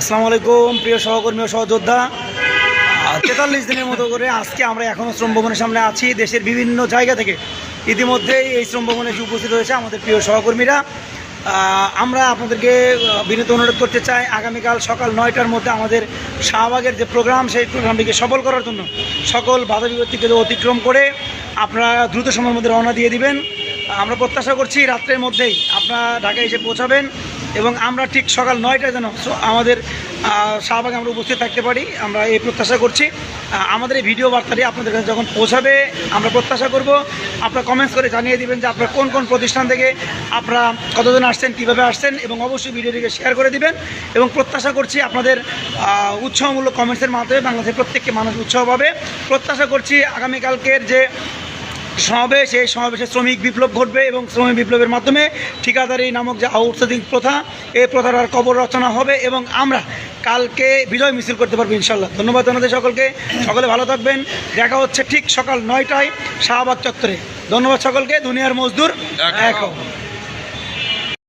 আসসালামু আলাইকুম, প্রিয় সহকর্মী ও সহযোদ্ধা। তেতাল্লিশ দিনের মতো করে আজকে আমরা এখনও শ্রম ভবনের সামনে আছি। দেশের বিভিন্ন জায়গা থেকে ইতিমধ্যেই এই শ্রম ভবনে এসে উপস্থিত হয়েছে আমাদের প্রিয় সহকর্মীরা। আমরা আপনাদেরকে বিনীত অনুরোধ করতে চাই, আগামীকাল সকাল নয়টার মধ্যে আমাদের শাহবাগের যে প্রোগ্রাম, সেই প্রোগ্রামটিকে সফল করার জন্য সকল বাধা বিপত্তিকে অতিক্রম করে আপনারা দ্রুত সময়ের মধ্যে রওনা দিয়ে দিবেন। আমরা প্রত্যাশা করছি রাত্রের মধ্যেই আপনারা ঢাকায় এসে পৌঁছাবেন। এবং আমরা ঠিক সকাল নয়টায় যেন আমাদের শাহবাগে আমরা উপস্থিত থাকতে পারি, আমরা এই প্রত্যাশা করছি। আমাদের এই ভিডিও বার্তাটি আপনাদের কাছে যখন পৌঁছাবে, আমরা প্রত্যাশা করব। আপনারা কমেন্টস করে জানিয়ে দিবেন যে আপনারা কোন কোন প্রতিষ্ঠান থেকে আপনারা কতজন আসছেন, কীভাবে আসছেন, এবং অবশ্যই ভিডিওটিকে শেয়ার করে দিবেন। এবং প্রত্যাশা করছি আপনাদের উৎসাহমূলক কমেন্টসের মাধ্যমে বাংলাদেশের প্রত্যেককে মানুষ উৎসাহ পাবে। প্রত্যাশা করছি আগামীকালকের যে সমাবেশ এই সমাবেশে শ্রমিক বিপ্লব ঘটবে এবং শ্রমিক বিপ্লবের মাধ্যমে ঠিকাদারি নামক যে আউটসোর্সিং প্রথা এই প্রথার আর কবর রচনা হবে এবং আমরা কালকে বিজয় মিছিল করতে পারব ইনশাল্লাহ ধন্যবাদ জানাদের সকলকে। সকলে ভালো থাকবেন। দেখা হচ্ছে ঠিক সকাল নয়টায় শাহবাগ চত্বরে। ধন্যবাদ সকলকে। দুনিয়ার মজদুর এক।